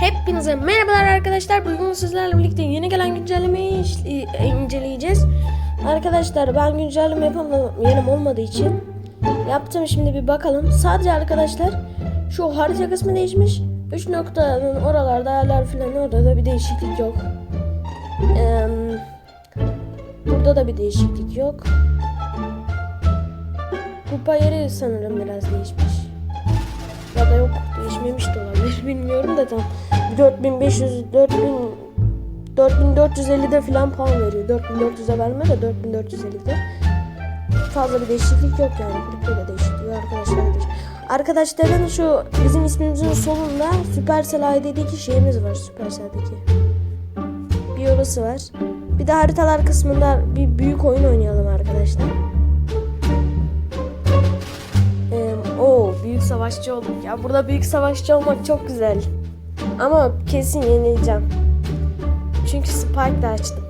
Hepinize merhabalar arkadaşlar. Bugün sizlerle birlikte yeni gelen güncellemeyi e, inceleyeceğiz. Arkadaşlar ben güncelleme yapamadım yerim olmadığı için yaptım şimdi bir bakalım. Sadece arkadaşlar şu harita kısmı değişmiş. 3 noktanın oralarda ayarlar falan orada da bir değişiklik yok. Eee, burada da bir değişiklik yok. Kupa yeri sanırım biraz değişmiş. Ya da yok değişmemiş de olabilir bilmiyorum da tam 4500 4000 4450'de falan puan veriyor. 4400'e verme de 4450'de. Fazla bir değişiklik yok yani. Kulüpte de değişiklik var arkadaşlardır. Arkadaşların şu bizim ismimizin solunda Supercell ID'deki şeyimiz var. Supercell'deki. Bir orası var. Bir de haritalar kısmında bir büyük oyun oynayalım arkadaşlar. Savaşçı olduk ya. Burada büyük savaşçı olmak çok güzel. Ama kesin yenileceğim. Çünkü Spike açtım.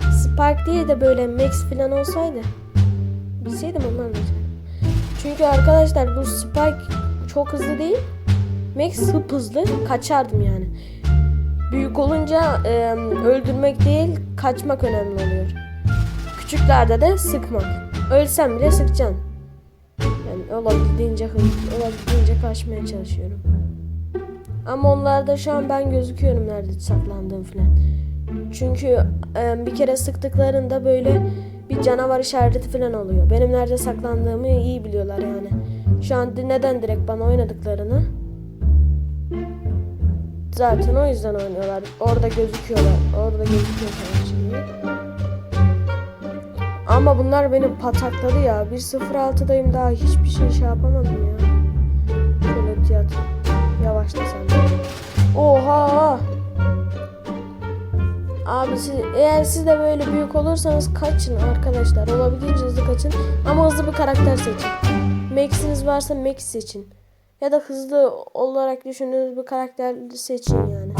Spike değil de böyle Max falan olsaydı. Bilseydim ondan da. Çünkü arkadaşlar bu Spike çok hızlı değil. Max hıp hızlı. Kaçardım yani. Büyük olunca e, öldürmek değil kaçmak önemli oluyor. Küçüklerde de sıkmak. Ölsem bile sıkacaksın. Yani olabildiğince olabildiğince kaçmaya çalışıyorum. Ama onlarda şu an ben gözüküyorum nerede saklandığım falan. Çünkü e, bir kere sıktıklarında böyle bir canavar işareti falan oluyor. Benim nerede saklandığımı iyi biliyorlar yani. Şu an neden direkt bana oynadıklarını zaten o yüzden oynuyorlar. Orada gözüküyorlar. Orada gözüküyor şimdi. Ama bunlar beni patakladı ya. 1.06'dayım daha hiçbir şey şey yapamadım ya. Şöyle tiyatro. Yavaşla sen. Oha! Abi siz, eğer siz de böyle büyük olursanız kaçın arkadaşlar. Olabildiğince hızlı kaçın. Ama hızlı bir karakter seçin. Max'iniz varsa Max seçin. Ya da hızlı olarak düşündüğünüz bir karakter seçin yani.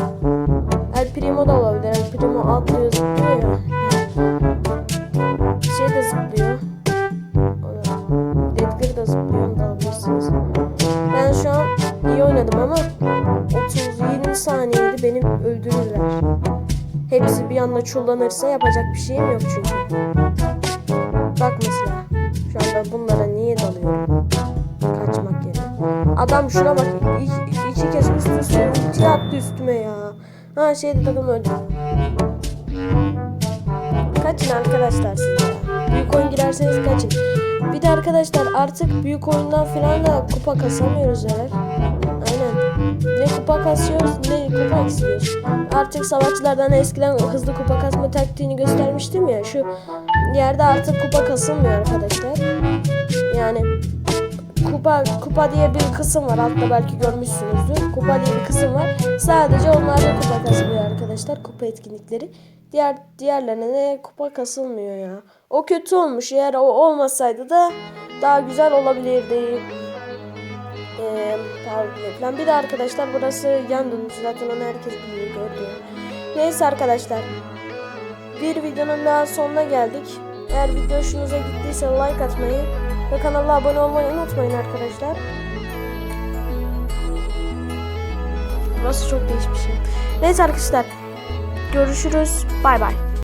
El Primo da olabilir. El Primo atlıyor zıplıyor. Zıplıyor. Edgar da zıplıyor. Onu da alabilirsiniz. Ben şu an iyi oynadım ama 30-20 saniyede beni öldürürler. Hepsi bir anda çullanırsa yapacak bir şeyim yok çünkü. Bak mesela. Şu anda bunlara niye dalıyorum? Kaçmak yerine. Adam şuna bak. İki, iki kez üst üste attı üstüme ya. Ha şeyde takım öldü. Kaçın arkadaşlar siz. Büyük oyun girerseniz kaçın. Bir de arkadaşlar artık büyük oyundan falan da kupa kasamıyoruz eğer. Aynen. Ne kupa kasıyoruz ne kupa eksiliyoruz. Artık savaşçılardan eskiden hızlı kupa kasma taktiğini göstermiştim ya. Şu yerde artık kupa kasılmıyor arkadaşlar. Yani kupa kupa diye bir kısım var. Altta belki görmüşsünüzdür. Kupa diye bir kısım var. Sadece onlarda kupa kasılıyor arkadaşlar. Kupa etkinlikleri. Diğer diğerlerine de kupa kasılmıyor ya. O kötü olmuş. Eğer o olmasaydı da daha güzel olabilirdi. Ee, falan. Bir de arkadaşlar burası yan dönüş. Zaten onu herkes biliyor gördü. Neyse arkadaşlar. Bir videonun daha sonuna geldik. Eğer video hoşunuza gittiyse like atmayı ve kanala abone olmayı unutmayın arkadaşlar. Burası çok değişmiş. Neyse arkadaşlar. Görüşürüz. Bay bay.